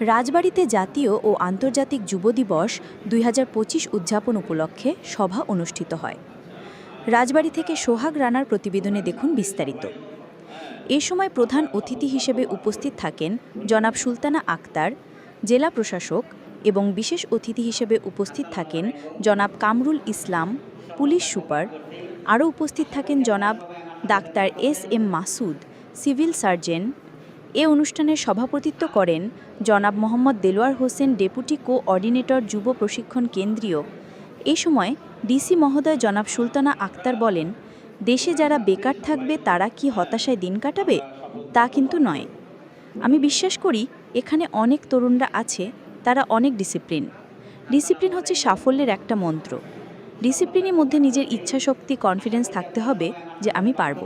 রাজবাড়িতে জাতীয় ও আন্তর্জাতিক যুব দিবস দুই হাজার পঁচিশ উদযাপন উপলক্ষে সভা অনুষ্ঠিত হয়। রাজবাড়ি থেকে সোহাগ রানার প্রতিবেদনে দেখুন বিস্তারিত। এ সময় প্রধান অতিথি হিসেবে উপস্থিত থাকেন জনাব সুলতানা আক্তার, জেলা প্রশাসক এবং বিশেষ অতিথি হিসেবে উপস্থিত থাকেন জনাব কামরুল ইসলাম, পুলিশ সুপার। আরও উপস্থিত থাকেন জনাব doctor S M Masud, civil surgeon এ অনুষ্ঠানে সভাপতিত্ব করেন জনাব মোহাম্মদ দেলোয়ার হোসেন, ডেপুটি কোঅর্ডিনেটর, যুব প্রশিক্ষণ কেন্দ্রীয়। এ সময় ডিসি মহোদয় জনাব সুলতানা আক্তার বলেন, দেশে যারা বেকার থাকবে, তারা কি হতাশায় দিন কাটাবে? তা কিন্তু নয়। আমি বিশ্বাস করি, এখানে অনেক তরুণরা আছে, তারা অনেক ডিসিপ্লিন। ডিসিপ্লিন হচ্ছে সাফল্যের একটা মন্ত্র। ডিসিপ্লিনের মধ্যে নিজের ইচ্ছাশক্তি, কনফিডেন্স থাকতে হবে যে আমি পারব।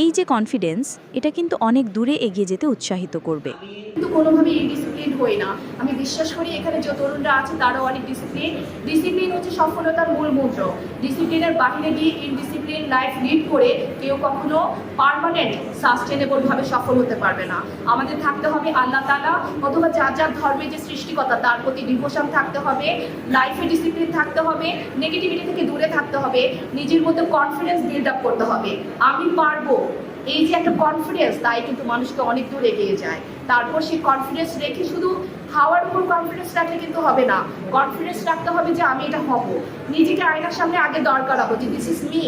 এই যে কনফিডেন্স এটা কিন্তু অনেক দূরে এগিয়ে যেতে উৎসাহিত করবে। কিন্তু কোনোভাবেই ইনডিসিপ্লিন হই না। আমি বিশ্বাস করি এখানে যে তরুণরা আছে, তারাও অনেক ডিসিপ্লিন ডিসিপ্লিন হচ্ছে সফলতার মূল মন্ত্র। ডিসিপ্লিনের বাইরে গিয়ে ইনডিসিপ্লিন লাইফ লিড করে কেউ কখনো পারমানেন্ট সাস্টেনেবলভাবে সফল হতে পারবে না। আমাদের থাকতে হবে আল্লাহ তালা অথবা যার যার ধর্মের যে সৃষ্টিকতা তার প্রতি ডিভোশন থাকতে হবে লাইফে ডিসিপ্লিন থাকতে হবে নেগেটিভিটি থেকে দূরে থাকতে হবে, নিজের মধ্যে কনফিডেন্স বিল্ড আপ করতে হবে। আমি পারব এই যে একটা কনফিডেন্স তাই কিন্তু মানুষকে অনেক দূর এগিয়ে যায়। তারপর সেই কনফিডেন্স রেখে শুধু হাওয়ার উপর কনফিডেন্স রাখলে কিন্তু হবে না। কনফিডেন্স রাখতে হবে যে আমি এটা হব। নিজেকে আয়নার সামনে আগে দরকার হব যে দিস ইজ মি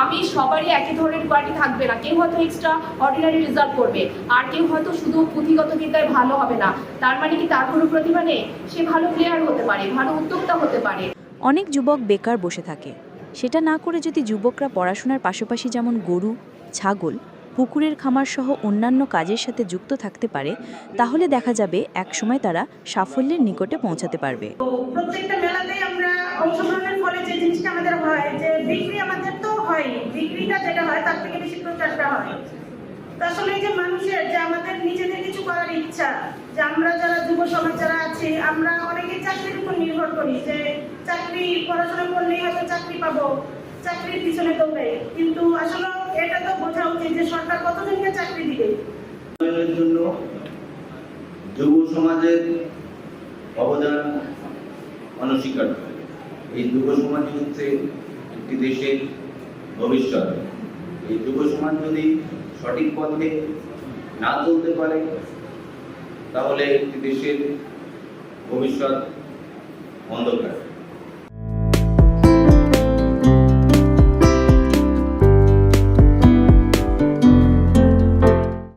আমি সবারই একই ধরনের কোয়ালিটি থাকবে না। কেউ হয়তো এক্সট্রা অর্ডিনারি রেজাল্ট করবে। আর কেউ হয়তো শুধু পুঁথিগত বিদ্যায় ভালো হবে না। তার মানে কি তার কোনো প্রতিভা নেই? সে ভালো প্লেয়ার হতে পারে, ভালো উদ্যোক্তা হতে পারে। অনেক যুবক বেকার বসে থাকে। সেটা না করে যদি যুবকরা পড়াশোনার পাশাপাশি যেমন গরু, ছাগল, পুকুরের খামার সহ অন্যান্য কাজের সাথে যুক্ত থাকতে পারে, তাহলে দেখা যাবে একসময় তারা সাফল্যের নিকটে পৌঁছাতে পারবে। প্রত্যেকটা মেলাতেই আমরা অংশগ্রহণের ফলে যে জিনিসটা আমাদের হয়, যে বিক্রি আমাদের তো হয়, বিক্রিটা যেটা হয়, তার থেকে বেশি প্রচারটা হয়। আসলে যে মানুষের, যে আমাদের নিজেদের ইচ্ছা যে আমরা যারা যুব সমাজ যারা আছি, আমরা অনেকেই চাকরির উপর নির্ভর করি যে চাকরি, পড়াশোনা করলেই হয়তো চাকরি পাবো, চাকরির পিছনে দৌড়ে কিন্তু আসলে এটা তো বোঝা উচিত যে সরকার কতজনকে চাকরি দিবে? জন্য যুব সমাজের অবদান অনস্বীকার্য। এই যুব সমাজ হচ্ছে একটি দেশের ভবিষ্যৎ। এই যুব সমাজ যদি সঠিক পথে না চলতে পারে তাহলে একটি দেশের ভবিষ্যৎ অন্ধকার।